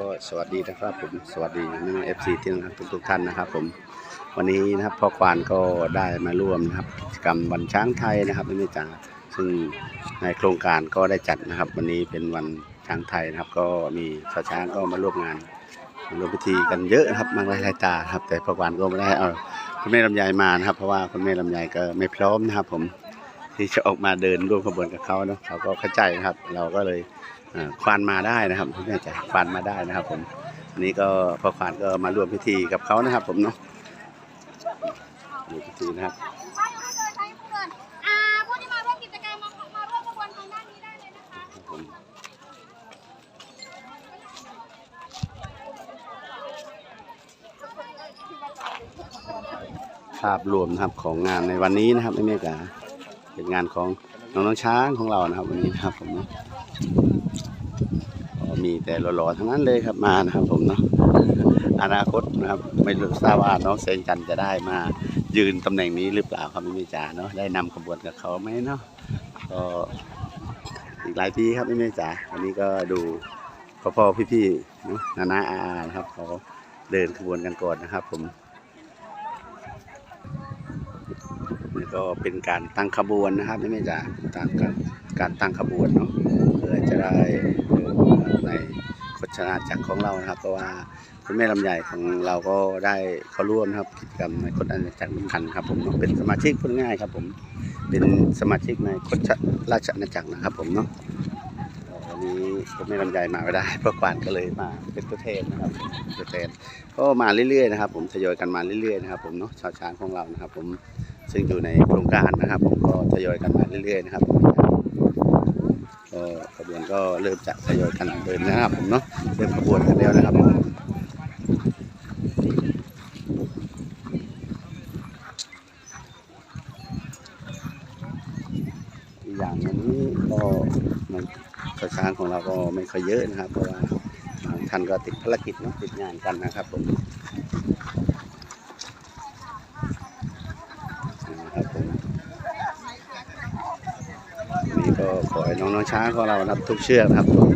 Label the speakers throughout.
Speaker 1: ก็สวัสดีนะครับผมสวัสดีน้องเอฟซีที่รักทุกทุกๆท่านนะครับ ผมวันนี้นะครับพ่อควานก็ได้มาร่วมนะครับกิจกรรมวันช้างไทยนะครับนี่จ๋าซึ่งในโครงการก็ได้จัดนะครับ วันนี้เป็นวันช้างไทยนะครับ ก็มีชาวช้างก็มาร่วมงานมาร่วมพิธีกันเยอะนะครับมากหลายตาครับ แต่พ่อควานก็ไม่ได้เอาคุณแม่ลำไยมานะครับ เพราะว่าคุณแม่ลำไยก็ไม่พร้อมนะครับ ผมที่จะออกมาเดินร่วมขบวนกับเขาเนาะเขาก็เข้าใจนะครับ เราก็เลย ควานมาได้นะครับคุณแม่จ๋าควานมาได้นะครับ ผมอันนี้ก็พ่อควานก็มาร่วมพิธีกับเขานะครับ ผมเนาะมีพิธีนะครับ
Speaker 2: อาผู้ที่มาร่วมกิจกรรมมามาร่วมขบวนทางด้านนี้ได้เลยนะคะ
Speaker 1: ภาพรวมนะครับของงานในวันนี้นะครับแม่จ๋าเป็นงานของน้องๆช้างของเรานะครับ วันนี้นะครับผมเนาะ มีแต่หล่อๆทั้งนั้นเลยครับมานะครับผมเนาะอนาคตนะครับไม่รู้ทราบว่าน้องเซนจันทร์จะได้มายืนตำแหน่งนี้หรือเปล่าครับไม่มีจ๋าเนาะได้นำขบวนกับเขาไหมเนาะก็อีกหลายปีครับไม่มีจ๋าวันนี้ก็ดูพ่อพ่อพี่พี่ๆเนาะนานาอาอานะครับเขาเดินขบวนกันก่อนนะครับ ผมนี่ก็เป็นการตั้งขบวนนะครับไม่มีจ๋าตั้งการการตั้งขบวนเนาะเพื่อจะได้เดิน ในโฆษณาจักรของเรานะครับ เพราะว่าคุณแม่ลำใหญ่ของเราก็ได้เข้าร่วมนะครับกิจกรรมในคนอาณาจักรลุมพันธ์ครับผมเนาะเป็นสมาชิกพูดง่ายครับผมเป็นสมาชิกในคนราชอาณาจักรนะครับ ผมเนาะวันนี้คุณแม่ลำใหญ่มาไม่ได้เพราะควานก็เลยมาเป็นตัวแทนนะครับเป็นตัวแทนก็มาเรื่อยๆนะครับ ผมทยอยกันมาเรื่อยๆนะครับผมเนาะชาวช้างของเรานะครับ ผมซึ่งอยู่ในโครงการนะครับ ผมก็ทยอยกันมาเรื่อยๆนะครับ ก็ขบวนก็เริ่มจะทยอยกันเดินนะครับผมเนาะเริ่มขบวนกันแล้วนะครับผมอย่างนี้ก็มันชาวช้างของเราก็ไม่ค่อยเยอะนะครับ เพราะว่าบางท่านก็ติดภารกิจเนาะติดงานกันนะครับผมนะครับผมวันนี้ก็ ขอให้น้องช้างของเรานะครับทุกเชือกนะครับผม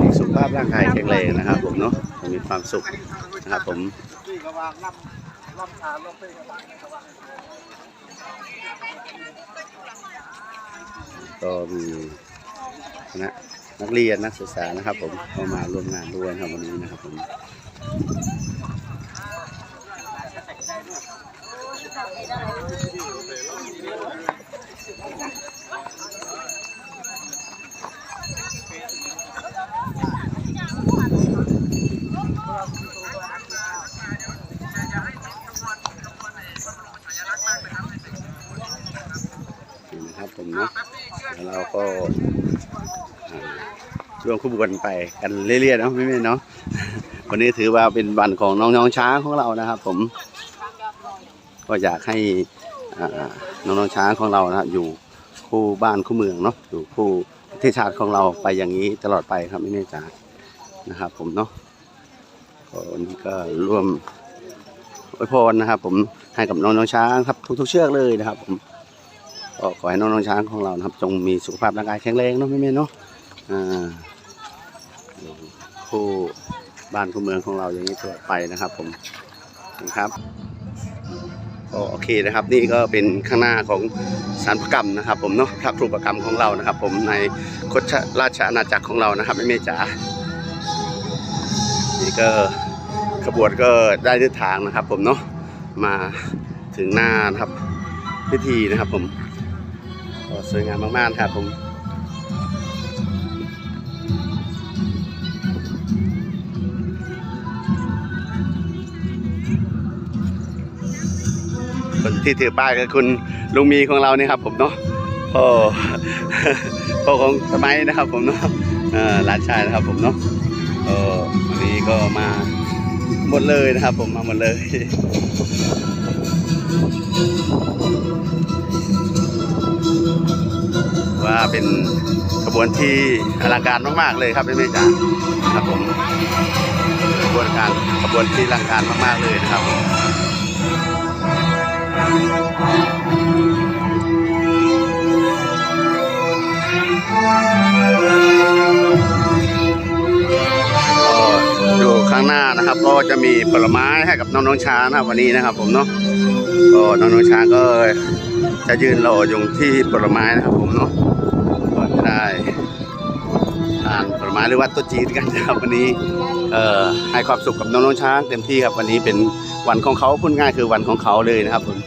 Speaker 1: มีสุขภาพร่างกายแข็งแรงนะครับผมเนาะมีความสุขนะครับผมก็มีคณะนักเรียนนักศึกษานะครับผมเข้ามาร่วมงานด้วยนะครับวันนี้นะครับผมนี่นะครับผมเนาะแล้วเราก็อ่า ร่วมขบวนไปกันเรื่อยๆเนาะไม่ไม่เนาะวันนี้ถือว่าเป็นวันของน้องๆช้างของเรานะครับ ผม ก็อยากให้อ่าน้องๆช้างของเรานะครับ อยู่คู่บ้านคู่เมืองเนาะอยู่คู่ประเทศชาติของเราไปอย่างนี้ตลอดไปครับไม่แน่ใจนะครับ ผมเนาะก็วันนี้ก็ร่วมอวยพรนะครับ ผมให้กับน้องๆช้างครับทุกๆเชือกเลยนะครับ ผมก็ขอให้น้องๆช้างของเรานะครับ จงมีสุขภาพร่างกายแข็งแรงเนาะไม่แม่เนาะอ่า คู่บ้านคู่เมืองของเราอย่างนี้ตลอดไปนะครับ ผมนะครับก็โอเคนะครับ นี่ก็เป็นข้างหน้าของสารประกรรมนะครับ ผมเนาะพระครูประกรรมของเรานะครับ ผมในคดราชอาณาจักรของเรานะครับแม่เมจ๋านี่ก็ขบวนก็ได้ทิศทางนะครับ ผมเนาะมาถึงหน้านะครับพิธีนะครับ ผมสวยงามมากๆครับผม คนที่ถือป้ายก็คุณลุงมีของเราเนี่ยครับ ผมเนาะพ่อพ่อของสมัยนะครับ ผมเนาะหลานชายนะครับ ผมเนาะวันนี้ก็มาหมดเลยนะครับ ผมมาหมดเลยว่าเป็นขบวนที่อลังการมากๆเลยครับพี่เมจ๋าครับผมขบวนการขบวนที่อลังการมากๆเลยนะครับ ผมก็ก็จะมีผลไม้ให้กับน้องๆช้างนะครับวันนี้นะครับ ผมเนาะก็น้องๆช้างก็จะยืนรออยู่ที่ผลไม้นะครับ ผมเนาะก็จะได้ทานผลไม้หรือว่าต๊ะจีนกันนะครับวันนี้เอ่อให้ความสุขกับน้องๆช้างเต็มที่ครับวันนี้เป็นวันของเขาพูดง่ายคือวันของเขาเลยนะครับผม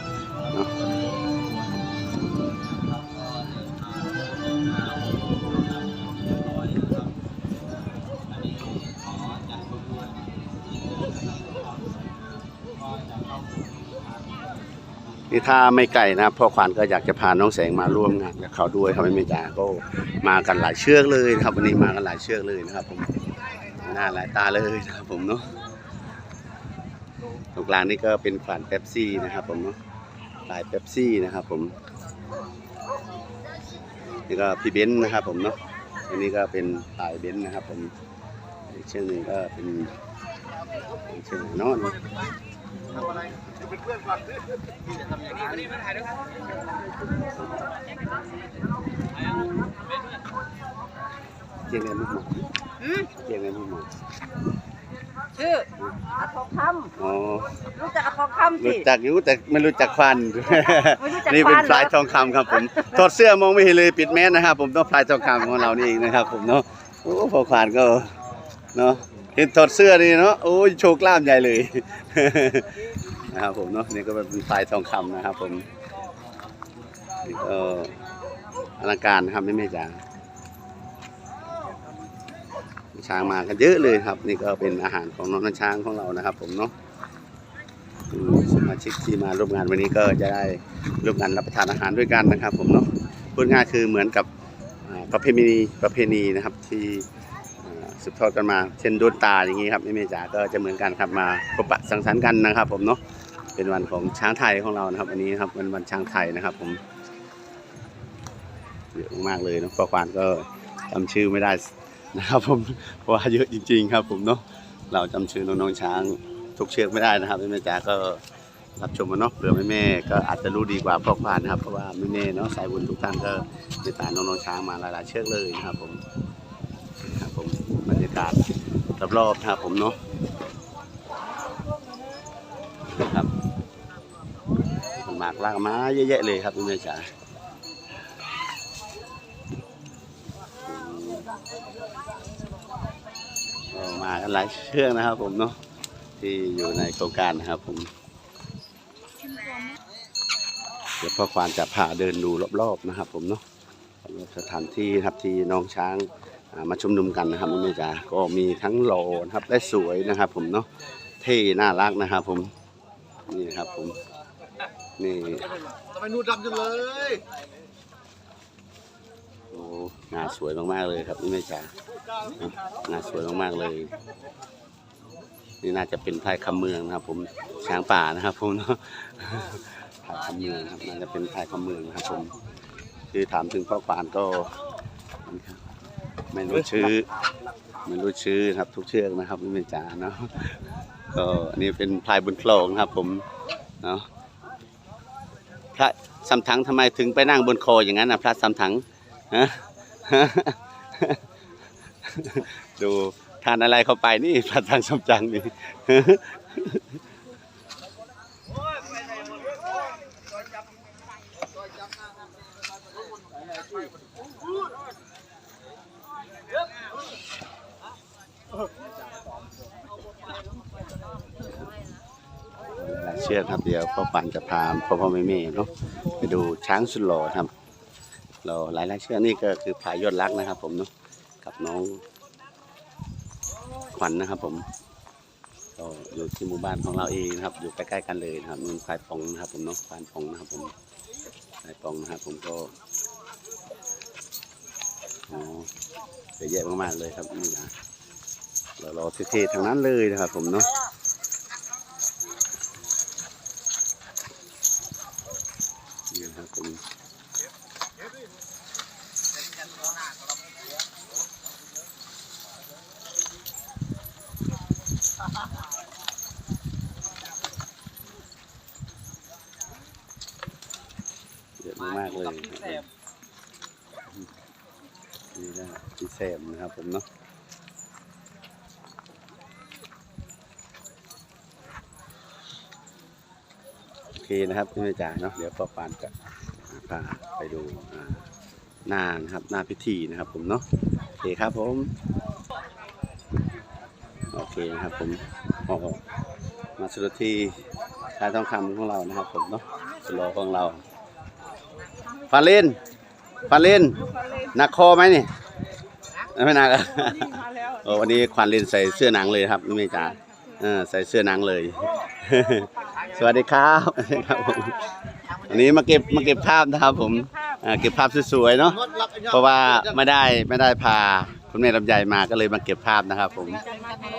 Speaker 1: นี่ถ้าไม่ไกลนะพ่อควานก็อยากจะพาน้องแสงมาร่วมงานกับเขาด้วยครับไม่ม่จ่าก็มากันหลายเชือกเลยนะครับ วันนี้มากันหลายเชือกเลยนะครับ ผมหน้าหลายตาเลยนะครับ ผมเนาะตรงกลางนี่ก็เป็นฝ่านเป๊ปซี่นะครับ ผมเนาะลายเป๊ปซี่นะครับ ผมนี่ก็พี่เบนซ์นะครับ ผมเนาะอันนี้ก็เป็นลายเบนซ์นะครับ ผมอีกเชือกหนึ่งก็เป็นเชือีก เชือกหนึ่งเนาะเจียงเงินมุกหมอ
Speaker 3: อืม
Speaker 1: เจียงเงินมุกหมอ
Speaker 3: ชื่ออาทองค
Speaker 1: อ๋อำ
Speaker 3: รู้จักอาทองคำสิ
Speaker 1: รู้จักอยู่แต่ไม่รู้จักควัน
Speaker 3: ไม่รู้จัก
Speaker 1: นี่เป็น
Speaker 3: ควันเหรอ
Speaker 1: พลายทองคำครับผมถอดเสื้อมองไม่เห็นเลยปิดแมสนะครับผมต้องพลายทองคำของเรานี่เองนะครับ ผมเนาะโอ้พอควานก็เนาะเห็นถอดเสื้อนี่เนาะโอ้ยโชว์กล้ามใหญ่เลย นะครับผมเนาะนี่ก็เป็นพลายทองคำนะครับผมนี่ก็อลังการนะครับไม่ไม่จ๋าช้างมากันเยอะเลยครับ นี่ก็เป็นอาหารของน้องน้ำช้างของเรานะครับ ผมเนาะสมาชิกที่มาร่วมงานวันนี้ก็จะได้ร่วมกันรับประทานอาหารด้วยกันนะครับ ผมเนาะพูดง่ายคือเหมือนกับประเพณีประเพณีนะครับที่ สืบทอดกันมา เช่นโดนตาอย่างนี้ครับแม่เมจ๋าก็จะเหมือนกันครับมาพบปะสังสรรค์กันนะครับ ผมเนาะเป็นวันของช้างไทยของเรานะครับวันนี้ครับเป็นวันช้างไทยนะครับ ผมเยอะมากเลยนะข้อความก็จำชื่อไม่ได้นะครับผมเพราะว่าเยอะจริง ๆ ครับ ผมเนาะเราจำชื่อน้องๆช้างทุกเชือกไม่ได้นะครับแม่ๆจ๋าก็รับชมมาเนาะเผื่อแม่ๆก็อาจจะรู้ดีกว่าพ่อควานนะครับเพราะว่าแม่ๆเนาะสายบุญทุกท่านก็ติดตามน้องๆช้างมาหลายๆเชือกเลยนะครับผมากาศรอบๆนะครับผมเนาะนะครับหมากลากม้เยอะแยะเลยครับแม่จ๋าก็มากันหลายเชือกนะครับผมเนาะที่อยู่ในโครงการนะครับผมเดี๋ยวพ่อควานจะพาเดินดูรอบๆนะครับ ผมเนาะสถานที่ครับที่น้องช้าง มาชุมนุมกันนะครับแม่จ๋าก็มีทั้งหล่อนะครับและสวยนะครับ ผมเนาะเท่น่ารักนะครับ ผมนี่นะครับผมนี่
Speaker 4: ทำไมนูดดำจังเลย
Speaker 1: โอ้งานสวยมากๆเลยครับนี่แม่จ๋างานสวยมากๆเลย นี่น่าจะเป็นพายคำเมืองนะครับ ผมช้างป่านะครับ ผมเนาะพายคำเมืองครับน่าจะเป็นพายคำเมืองนะครับ ผม คือถามถึงพ่อควานก็ ไม่รู้ชื่อไม่รู้ชื่อครับ ทุกเชือกนะครับนี่เป็นจ๋าเนาะก็อันนี้เป็นพลายบนโคลงครับ ผมเนาะพระสำถังทำไมถึงไปนั่งบนโคอย่างนั้นนะพระสำถังฮะดูทานอะไรเข้าไปนี่พระทางสมจังนี่ เชื่อครับเดี๋ยวพ่อปันจะพาพ่อพ่อแม่แม่เนาะไปดูช้างสุดหล่อครับเราหลายหลายเชือกนี่ก็คือพายยอดรักนะครับ ผมเนาะกับน้องขวัญนะครับ ผมก็อยู่ที่หมู่บ้านของเราเองนะครับ อยู่ใกล้ๆกันเลยนะครับนุ่นควายปองนะครับ ผมเนาะควายปองนะครับ ผมควายปองนะครับ ผมก็อ๋อเยอะแยะมากๆเลยครับนี่นะเรารอเท่ๆทั้งนั้นเลยนะครับ ผมเนาะ มากเลยนี่นะพี่แซมนะครับผมเนาะโอเคนะครับพี่ม่จ๋าเนาะเดี๋ยวพ่อปานจะพาไปดูนานครับหน้าพิธีนะครับผมเนาะโอเคครับผมโอเคนะครับผมออกมาสุดที่ชายทองคำของเรานะครับผมเนาะสโลของเรา ฟาเลนฟาเลนหนักคอไหมนี่ไม่หนักอะ
Speaker 3: มาแล้ว
Speaker 1: โอ้วันนี้ควันเลนใส่เสื้อหนังเลยครับพี่เมย์จ๋าเออใส่เสื้อหนังเลย สวัสดีครับครับผมวันนี้มาเก็บมาเก็บภาพนะครับผมอ่าเก็บภาพสวยๆเนาะเพราะว่าไม่ได้ไม่ได้พาคุณแม่ลำไยมาก็เลยมาเก็บภาพนะครับผม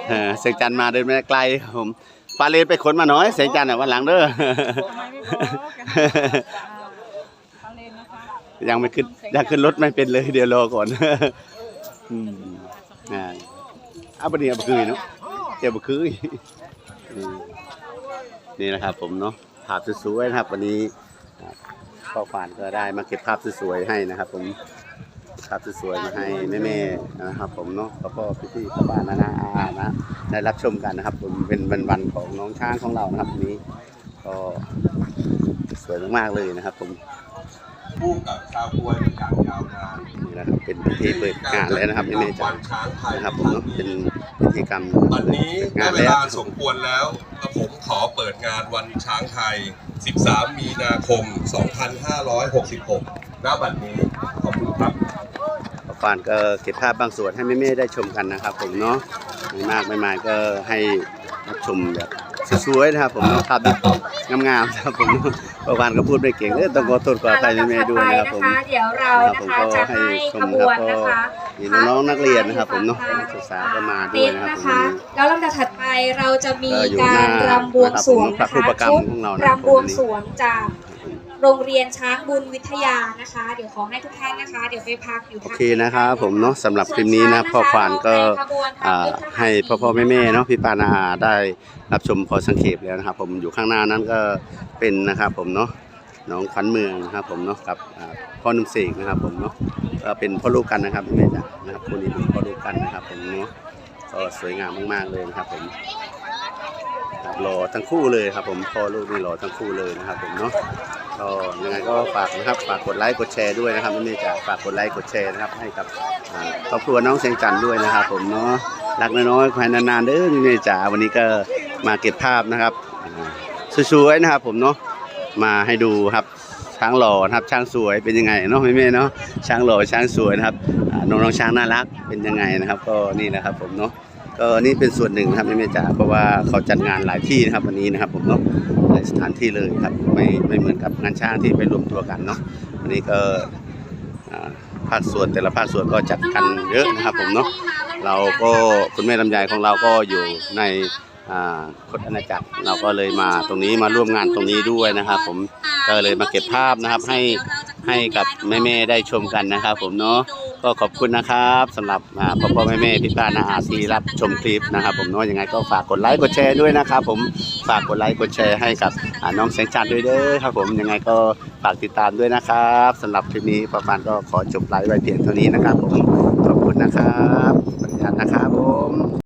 Speaker 1: เออเสกจันทร์มาเดินไม่ได้ไกลครับผมฟาเลนไปขนมาหน่อยเสกจันทร์อะวันหลังเด้อ ยังไม่ขึ้นยังขึ้นรถไม่เป็นเลย เดี๋ยวรอก่อนอืมอ่าเอาปะเนี่ยบะคือเนาะเดี๋ยวบะคืออืมนี่นะครับ ผมเนาะภาพสวยๆนะครับ วันนี้อ่าพ่อควานก็ได้มาเก็บภาพสวยๆให้นะครับ ผมภาพสวยๆมาให้แม่ๆนะครับ ผมเนาะแล้วก็พี่ๆพ่อบ้านนะนะอานะได้รับชมกันนะครับ ผมเป็นวันวันของน้องช้างของเรานะครับวันนี้ ก็สวยมากๆเลยนะครับ ผม
Speaker 5: คู่กับชาวกวยเป็นอย่างยาวนาน
Speaker 1: นี่นะครับเป็นพิธีเปิดงานแล้วนะครับไม่แน่ใจ
Speaker 5: วันช้างไทย
Speaker 1: นะครับผมเนาะเป็นพิธีกรรม
Speaker 5: วันนี้
Speaker 1: เปิด
Speaker 5: ได้
Speaker 1: งาน
Speaker 5: เว
Speaker 1: แล้ว
Speaker 5: ลาสมควรแล้วกระผมขอเปิดงานวันช้างไทย 13 มีนาคม 2566ณบัดนี้ขอบคุณครับ
Speaker 1: ประฟานก็เก็บภาพบางส่วนให้แม่ๆได้ชมกันนะครับ ผมเนาะไม่มากไม่มากก็ให้รับชมแบบสวยๆนะครับผมเนาะภาพแบบงามๆนะครับผมเนาะ ประฟานก็พูดไม่เก่งเออต้องขอโทษขออภัยแม่ๆด้วยนะครับผม
Speaker 2: เดี๋ยวเรานะคะจะให้ขบวนนะคะ
Speaker 1: มีน้องๆนักเรียนนะครับผมเนาะนักศึกษาก็มาด้วยนะครับผม
Speaker 2: แล้วลำดับถัดไปเราจะมี
Speaker 1: ก็อยู่
Speaker 2: กา
Speaker 1: หน้าร
Speaker 2: รำบวงสรวง
Speaker 1: นะครับ
Speaker 2: นะ
Speaker 1: ผมพระผู้
Speaker 2: คะ
Speaker 1: ประกรรม
Speaker 2: ชุด
Speaker 1: ของเรานะครับ
Speaker 2: รำบวงสรวงจาก โรงเรียนช้างบุญวิทยานะคะ เดี๋ยวขอให้ทุกท่านนะคะ เดี๋ยวไปพักอยู่
Speaker 1: โอ
Speaker 2: ทาง
Speaker 1: เคนะครับผมเนาะสำหรับคลิปนี้นะพ่อควานก็อ่าให้พ่อพ่อแม่แม่ๆเนาะพี่ปานาอาได้รับชมพอสังเขปแล้วนะครับ ผมอยู่ข้างหน้านั้นก็เป็นนะครับผมเนาะน้องขวัญเมืองนะครับ ผมเนาะกับอ่าพ่อหนุ่มเสกนะครับ ผมเนาะก็เป็นพ่อลูกกันนะครับแม่จ๋านะครับคู่นี้เป็นพ่อลูกกันนะครับ ผมเนาะก็สวยงามมากๆเลยนะครับ ผมครับหล่อทั้งคู่เลยครับ ผมพ่อลูกนี่หล่อทั้งคู่เลยนะครับ ผมเนาะ ก็ยังไงก็ฝากนะครับฝากกดไลค์กดแชร์ด้วยนะครับไม่จะฝากกดไลค์กดแชร์นะครับให้กับครอบครัวน้องเสียงจันด้วยนะครับ ผมเนาะรักน้อยๆภายนานๆเด้อพี่จ๋าวันนี้ก็มาเก็บภาพนะครับอ่าสวยๆนะครับผมเนาะมาให้ดูครับช้างหล่อนะครับช้างสวยเป็นยังไงเนาะพี่เมย์เนาะช้างหล่อช้างสวยนะครับน้องๆช้างน่ารักเป็นยังไงนะครับ ก็นี่นะครับผมเนาะก็นี่เป็นส่วนหนึ่งนะครับพี่เมย์จ๋าเพราะว่าเขาจัดงานหลายที่นะครับวันนี้นะครับผมเนาะายสถานที่เลยครับ ไม่ไม่เหมือนกับงานช้างที่ไปรวมตัวกันเนาะวันนี้ก็ภาคส่วนแต่ละภาคส่วนก็จัดกันเยอะนะครับผมเนาะเราก็คุณแม่ลำไยของเราก็อยู่ในคดอาณาจักรเราก็เลยมาตรงนี้มาร่วมงานตรงนี้ด้วยนะครับ ผมก็เลยมาเก็บภาพนะครับให้ให้กับแม่ๆได้ชมกันนะครับ ผมเนาะ ก็ขอบคุณนะครับสำหรับพ่อพ่อแม่แม่พี่ป้านาอาซีรับชมคลิปนะครับ ผมเนาะยังไงก็ฝากกดไลค์กดแชร์ด้วยนะครับผมฝากกดไลค์กดแชร์ให้กับน้องแสงจันทร์ด้วยเด้อครับผมยังไงก็ฝากติดตามด้วยนะครับสำหรับคลิปนี้ประมาณก็ขอจบไลฟ์ไว้เพียงเท่านี้นะครับผมขอบคุณนะครับขออนุญาตนะครับผม